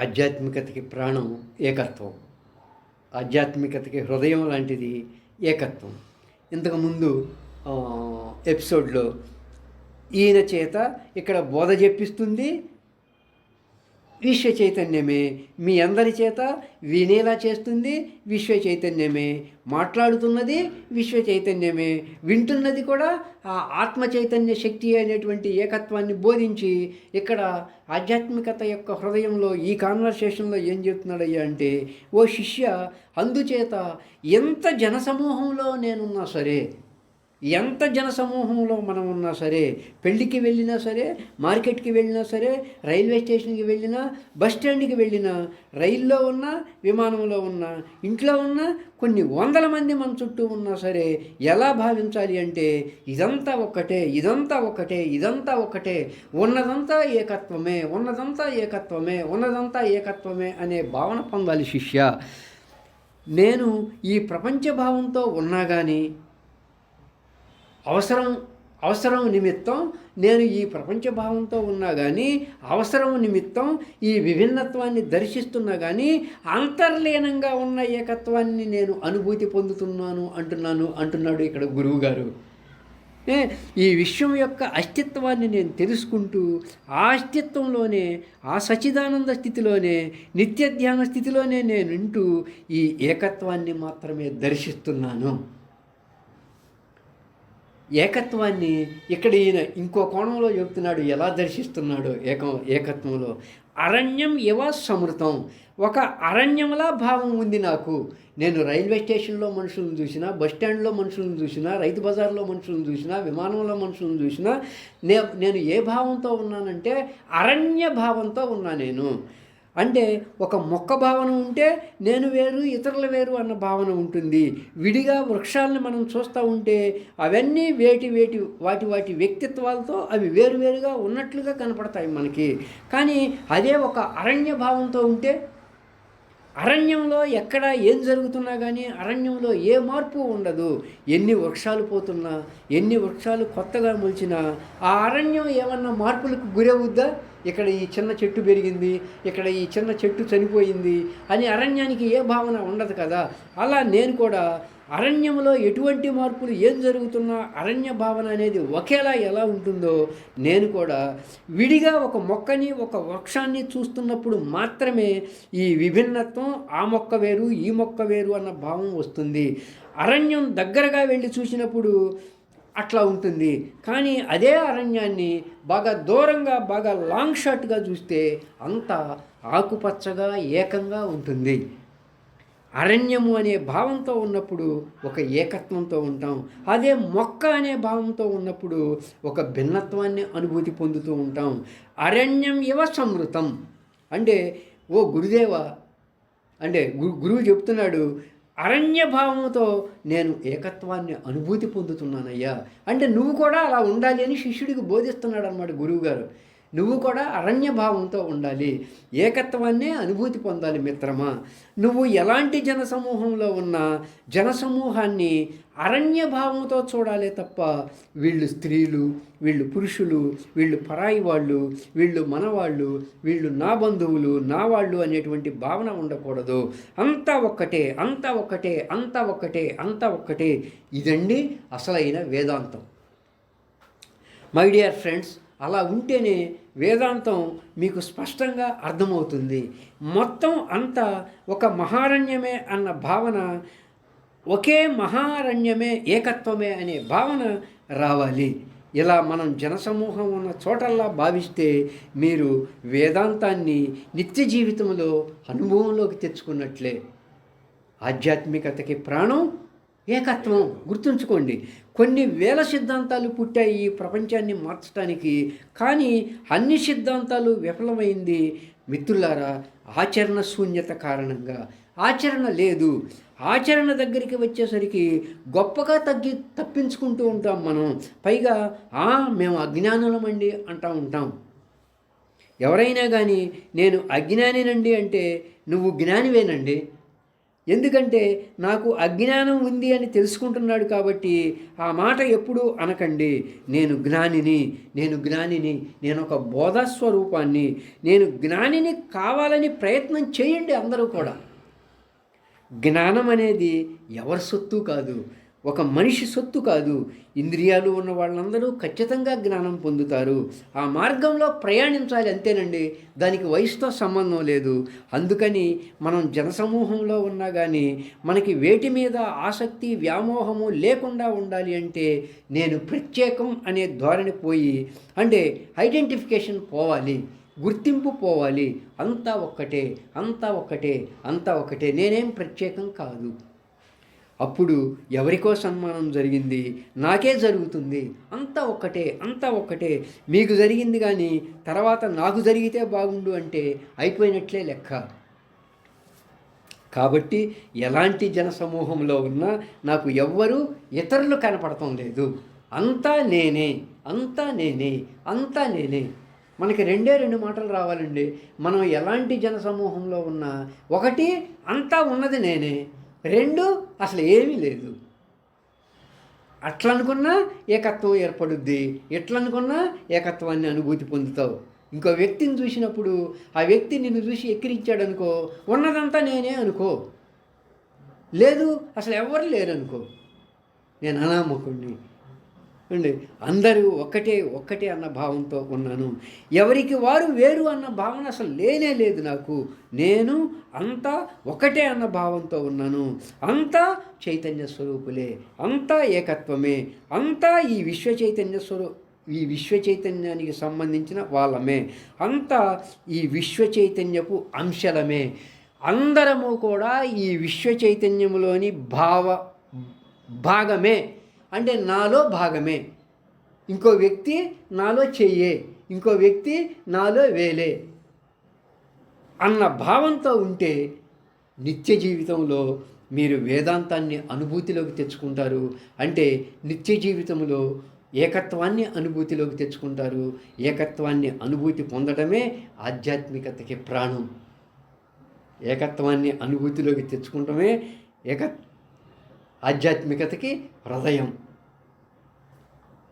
ఆధ్యాత్మికతకి ప్రాణం ఏకత్వం. ఆధ్యాత్మికతకి హృదయం లాంటిది ఏకత్వం. ఇంతకుముందు ఎపిసోడ్లో ఈయన చేత ఇక్కడ బోధ చెప్పిస్తుంది విశ్వ చైతన్యమే. మీ అందరి చేత వినేలా చేస్తుంది విశ్వ చైతన్యమే. మాట్లాడుతున్నది విశ్వ చైతన్యమే. వింటున్నది కూడా ఆ ఆత్మ చైతన్య శక్తి అనేటువంటి ఏకత్వాన్ని బోధించి ఇక్కడ ఆధ్యాత్మికత యొక్క హృదయంలో ఈ కాన్వర్సేషన్లో ఏం చెప్తున్నాడయ్యా అంటే ఓ శిష్య అందుచేత ఎంత జనసమూహంలో నేనున్నా సరే ఎంత జనసమూహంలో మనం ఉన్నా సరే పెళ్ళికి వెళ్ళినా సరే మార్కెట్కి వెళ్ళినా సరే రైల్వే స్టేషన్కి వెళ్ళినా బస్ స్టాండ్కి వెళ్ళినా రైల్లో ఉన్నా విమానంలో ఉన్నా ఇంట్లో ఉన్నా కొన్ని వందల మంది మన చుట్టూ ఉన్నా సరే ఎలా భావించాలి అంటే ఇదంతా ఒక్కటే ఇదంతా ఒకటే ఇదంతా ఒకటే ఉన్నదంతా ఏకత్వమే ఉన్నదంతా ఏకత్వమే ఉన్నదంతా ఏకత్వమే అనే భావన పొందాలి శిష్య. నేను ఈ ప్రపంచ భావంతో ఉన్నా కానీ అవసరం అవసరం నిమిత్తం నేను ఈ ప్రపంచ భావంతో ఉన్నా కానీ అవసరం నిమిత్తం ఈ విభిన్నత్వాన్ని దర్శిస్తున్నా కానీ అంతర్లీనంగా ఉన్న ఏకత్వాన్ని నేను అనుభూతి పొందుతున్నాను అంటున్నాను అంటున్నాడు ఇక్కడ గురువు గారు ఈ విశ్వం యొక్క అస్తిత్వాన్ని నేను తెలుసుకుంటూ ఆ అస్తిత్వంలోనే ఆ సచిదానంద స్థితిలోనే నిత్య ధ్యాన స్థితిలోనే నేను వింటూ ఈ ఏకత్వాన్ని మాత్రమే దర్శిస్తున్నాను. ఏకత్వాన్ని ఇక్కడ ఈయన ఇంకో కోణంలో చెప్తున్నాడు ఎలా దర్శిస్తున్నాడు ఏక ఏకత్వంలో? అరణ్యం ఇవ సమృతం ఒక అరణ్యంలా భావం ఉంది నాకు. నేను రైల్వే స్టేషన్లో మనుషులను చూసినా బస్ స్టాండ్లో మనుషులను చూసినా రైతు బజార్లో మనుషులను చూసినా విమానంలో మనుషులను చూసినా నే నేను ఏ భావంతో ఉన్నానంటే అరణ్య భావంతో ఉన్నా నేను. అంటే ఒక మొక్క భావన ఉంటే నేను వేరు ఇతరులు వేరు అన్న భావన ఉంటుంది. విడిగా వృక్షాలను మనం చూస్తూ ఉంటే అవన్నీ వేటి వేటి వాటి వాటి వ్యక్తిత్వాలతో అవి వేరువేరుగా ఉన్నట్లుగా కనపడతాయి మనకి. కానీ అదే ఒక అరణ్య భావంతో ఉంటే అరణ్యంలో ఎక్కడ ఏం జరుగుతున్నా కానీ అరణ్యంలో ఏ మార్పు ఉండదు. ఎన్ని వృక్షాలు పోతున్నా ఎన్ని వృక్షాలు కొత్తగా మొలిచినా ఆ అరణ్యం ఏమన్నా మార్పులకు గురవుద్దా? ఇక్కడ ఈ చిన్న చెట్టు పెరిగింది ఇక్కడ ఈ చిన్న చెట్టు చనిపోయింది అని అరణ్యానికి ఏ భావన ఉండదు కదా. అలా నేను కూడా అరణ్యంలో ఎటువంటి మార్పులు ఏం జరుగుతున్నా అరణ్య భావన అనేది ఒకేలా ఎలా ఉంటుందో నేను కూడా విడిగా ఒక మొక్కని ఒక వృక్షాన్ని చూస్తున్నప్పుడు మాత్రమే ఈ విభిన్నత్వం ఆ మొక్క వేరు ఈ మొక్క వేరు అన్న భావం వస్తుంది. అరణ్యం దగ్గరగా వెళ్ళి చూసినప్పుడు అట్లా ఉంటుంది. కానీ అదే అరణ్యాన్ని బాగా దూరంగా బాగా లాంగ్ షాట్గా చూస్తే అంతా ఆకుపచ్చగా ఏకంగా ఉంటుంది. అరణ్యము అనే భావంతో ఉన్నప్పుడు ఒక ఏకత్వంతో ఉంటాం. అదే మొక్క అనే భావంతో ఉన్నప్పుడు ఒక భిన్నత్వాన్ని అనుభూతి పొందుతూ ఉంటాం. అరణ్యం ఇవ సమృతం అంటే ఓ గురుదేవ అంటే గురువు చెప్తున్నాడు అరణ్య భావంతో నేను ఏకత్వాన్ని అనుభూతి పొందుతున్నానయ్యా. అంటే నువ్వు కూడా అలా ఉండాలి అని శిష్యుడికి బోధిస్తున్నాడు అనమాట గురువుగారు. నువ్వు కూడా అరణ్య భావంతో ఉండాలి. ఏకత్వాన్నే అనుభూతి పొందాలి మిత్రమా. నువ్వు ఎలాంటి జనసమూహంలో ఉన్నా జనసమూహాన్ని అరణ్య భావంతో చూడాలి తప్ప వీళ్ళు స్త్రీలు వీళ్ళు పురుషులు వీళ్ళు పరాయి వాళ్ళు వీళ్ళు మనవాళ్ళు వీళ్ళు నా బంధువులు నా వాళ్ళు అనేటువంటి భావన ఉండకూడదు. అంతా ఒక్కటే అంతా ఒక్కటే అంతా ఒక్కటే అంతా ఒక్కటే. ఇదండి అసలైన వేదాంతం. మై డియర్ ఫ్రెండ్స్ అలా ఉంటేనే వేదాంతం మీకు స్పష్టంగా అర్థమవుతుంది. మొత్తం అంతా ఒక మహారణ్యమే అన్న భావన ఒకే మహారణ్యమే ఏకత్వమే అనే భావన రావాలి. ఇలా మనం జనసమూహం ఉన్న చోటల్లా భావిస్తే మీరు వేదాంతాన్ని నిత్య జీవితంలో అనుభవంలోకి తెచ్చుకున్నట్లే. ఆధ్యాత్మికతకి ప్రాణం ఏకత్వం గుర్తుంచుకోండి. కొన్ని వేల సిద్ధాంతాలు పుట్టాయి ఈ ప్రపంచాన్ని మార్చడానికి కానీ అన్ని సిద్ధాంతాలు విఫలమైంది. మిత్రులారా ఆచరణ శూన్యత కారణంగా. ఆచరణ లేదు. ఆచరణ దగ్గరికి వచ్చేసరికి గొప్పగా తగ్గి తప్పించుకుంటూ ఉంటాం మనం. పైగా "ఆ, మేము అజ్ఞానులమండి అంటూ ఉంటాం. ఎవరైనా కానీ నేను అజ్ఞానినండి అంటే నువ్వు జ్ఞానివేనండి. ఎందుకంటే నాకు అజ్ఞానం ఉంది అని తెలుసుకుంటున్నాడు కాబట్టి ఆ మాట ఎప్పుడూ అనకండి. నేను జ్ఞానిని నేను జ్ఞానిని నేను ఒక బోధస్వరూపాన్ని నేను జ్ఞానిని కావాలని ప్రయత్నం చేయండి అందరూ కూడా. జ్ఞానం అనేది ఎవరి సొత్తు కాదు. ఒక మనిషి సొత్తు కాదు. ఇంద్రియాలు ఉన్న వాళ్ళందరూ ఖచ్చితంగా జ్ఞానం పొందుతారు. ఆ మార్గంలో ప్రయాణించాలి అంతేనండి. దానికి వయసుతో సంబంధం లేదు. అందుకని మనం జనసమూహంలో ఉన్నా కానీ మనకి వేటి మీద ఆసక్తి వ్యామోహము లేకుండా ఉండాలి అంటే నేను ప్రత్యేకం అనే ధోరణి పోయి అంటే ఐడెంటిఫికేషన్ పోవాలి. గుర్తింపు పోవాలి. అంతా ఒక్కటే అంతా ఒక్కటే అంతా ఒకటే నేనేం ప్రత్యేకం కాదు. అప్పుడు ఎవరికో సన్మానం జరిగింది నాకే జరుగుతుంది అంతా ఒక్కటే అంతా ఒక్కటే మీకు జరిగింది కానీ తర్వాత నాకు జరిగితే బాగుండు అంటే అయిపోయినట్లే లెక్క. కాబట్టి ఎలాంటి జనసమూహంలో ఉన్నా నాకు ఎవ్వరూ ఇతరులు కనపడటం లేదు. అంతా నేనే అంతా నేనే అంతా నేనే. మనకి రెండే రెండు మాటలు రావాలండి. మనం ఎలాంటి జనసమూహంలో ఉన్నా ఒకటి అంతా ఉన్నది నేనే. రెండు అసలు ఏమీ లేదు. అట్లనుకున్నా ఏకత్వం ఏర్పడుద్ది. ఎట్లా అనుకున్నా ఏకత్వాన్ని అనుభూతి పొందుతావు. ఇంకో వ్యక్తిని చూసినప్పుడు ఆ వ్యక్తి నిన్ను చూసి ఎక్కిరించాడు అనుకో ఉన్నదంతా నేనే అనుకో. లేదు అసలు ఎవరు లేరు అనుకో నేను అనామకుడిని అండి అందరూ ఒక్కటే ఒక్కటే అన్న భావంతో ఉన్నాను. ఎవరికి వారు వేరు అన్న భావన అసలు లేనే లేదు నాకు. నేను అంతా ఒకటే అన్న భావంతో ఉన్నాను. అంతా చైతన్య స్వరూపులే. అంతా ఏకత్వమే. అంతా ఈ విశ్వ చైతన్య స్వరూ ఈ విశ్వ చైతన్యానికి సంబంధించిన వాళ్ళమే. అంతా ఈ విశ్వ చైతన్యపు అంశలమే. అందరము కూడా ఈ విశ్వ చైతన్యములోని భావ భాగమే. అంటే నాలో భాగమే. ఇంకో వ్యక్తి నాలో చెయ్యే. ఇంకో వ్యక్తి నాలో వేలే. అన్న భావంతో ఉంటే నిత్య జీవితంలో మీరు వేదాంతాన్ని అనుభూతిలోకి తెచ్చుకుంటారు. అంటే నిత్య జీవితంలో ఏకత్వాన్ని అనుభూతిలోకి తెచ్చుకుంటారు. ఏకత్వాన్ని అనుభూతి పొందడమే ఆధ్యాత్మికతకి ప్రాణం. ఏకత్వాన్ని అనుభూతిలోకి తెచ్చుకుంటమే ఏక ఆధ్యాత్మికతకి హృదయం.